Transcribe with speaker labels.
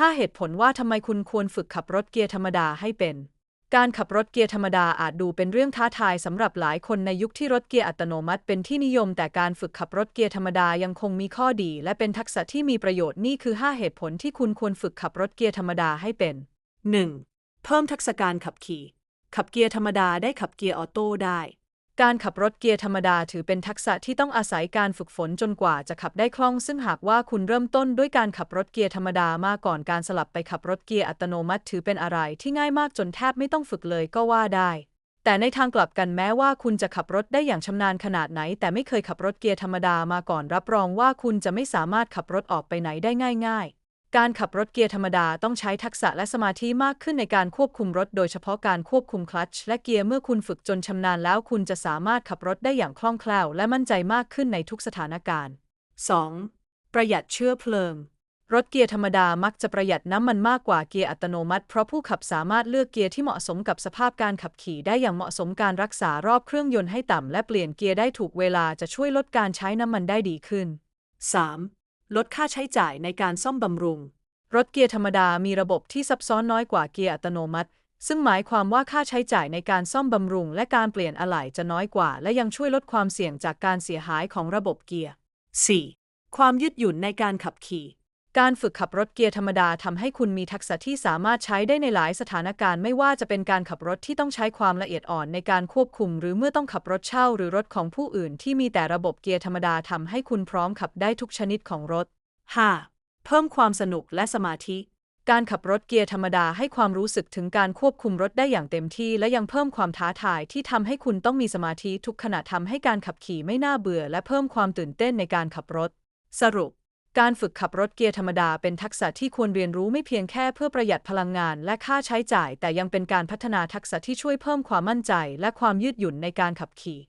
Speaker 1: 5 เหตุผลว่าทำไมคุณควรฝึกขับรถเกียร์ธรรมดาให้เป็น การขับรถเกียร์ธรรมดาอาจดูเป็นเรื่องท้าทายสำหรับหลายคนในยุคที่รถเกียร์อัตโนมัติเป็นที่นิยม แต่การฝึกขับรถเกียร์ธรรมดายังคงมีข้อดี และเป็นทักษะที่มีประโยชน์นี่คือ 5 เหตุผลที่คุณควรฝึกขับรถเกียร์ธรรมดาให้เป็น 1. เพิ่มทักษะการขับขี่ ขับเกียร์ธรรมดาได้ขับเกียร์ออโต้ได้ การขับรถเกียร์ธรรมดาถือเป็นทักษะที่ต้องอาศัยการฝึกฝนจนกว่าจะขับได้คล่อง ซึ่งหากว่าคุณเริ่มต้นด้วยการขับรถเกียร์ธรรมดามาก่อนการสลับไปขับรถเกียร์อัตโนมัติ ถือเป็นอะไรที่ง่ายมากจนแทบไม่ต้องฝึกเลยก็ว่าได้ แต่ในทางกลับกันแม้ว่าคุณจะขับรถได้อย่างชำนาญขนาดไหน แต่ไม่เคยขับรถเกียร์ธรรมดามาก่อนรับรองว่าคุณจะไม่สามารถขับรถออกไปไหนได้ง่าย ๆ การขับรถเกียร์ธรรมดาต้องใช้ทักษะและสมาธิมากขึ้นในการควบคุมรถ โดยเฉพาะการควบคุมคลัตช์และเกียร์เมื่อคุณฝึกจนชำนาญแล้วคุณจะสามารถขับรถได้อย่างคล่องแคล่วและมั่นใจมากขึ้นในทุกสถานการณ์ 2. ประหยัดเชื้อเพลิง รถเกียร์ธรรมดามักจะประหยัดน้ำมันมากกว่าเกียร์อัตโนมัติ เพราะผู้ขับสามารถเลือกเกียร์ที่เหมาะสมกับสภาพการขับขี่ได้อย่างเหมาะสมการรักษารอบเครื่องยนต์ให้ต่ำและเปลี่ยนเกียร์ได้ถูกเวลาจะช่วยลดการใช้น้ำมันได้ดีขึ้น 3. ลดค่าใช้จ่ายในการซ่อมบำรุง รถเกียร์ธรรมดามีระบบที่ซับซ้อนน้อยกว่าเกียร์อัตโนมัติ ซึ่งหมายความว่าค่าใช้จ่ายในการซ่อมบำรุง และการเปลี่ยนอะไหล่จะน้อยกว่า และยังช่วยลดความเสี่ยงจากการเสียหายของระบบเกียร์ 4. ความยืดหยุ่นในการขับขี่ การฝึกขับรถเกียร์ธรรมดาทำให้คุณมีทักษะที่สามารถใช้ได้ในหลายสถานการณ์ไม่ว่าจะเป็นการขับรถที่ต้องใช้ความละเอียดอ่อนในการควบคุม หรือเมื่อต้องขับรถเช่าหรือรถของผู้อื่นที่มีแต่ระบบเกียร์ธรรมดาทำให้คุณพร้อมขับได้ทุกชนิดของรถ 5. เพิ่มความสนุกและสมาธิ การขับรถเกียร์ธรรมดาให้ความรู้สึกถึงการควบคุมรถได้อย่างเต็มที่ และยังเพิ่มความท้าทายที่ทำให้คุณต้องมีสมาธิทุกขณะทำให้การขับขี่ไม่น่าเบื่อ และเพิ่มความตื่นเต้นในการขับรถ สรุป การฝึกขับรถเกียร์ธรรมดาเป็นทักษะที่ควรเรียนรู้ไม่เพียงแค่เพื่อประหยัดพลังงานและค่าใช้จ่าย แต่ยังเป็นการพัฒนาทักษะที่ช่วยเพิ่มความมั่นใจ และความยืดหยุ่นในการขับขี่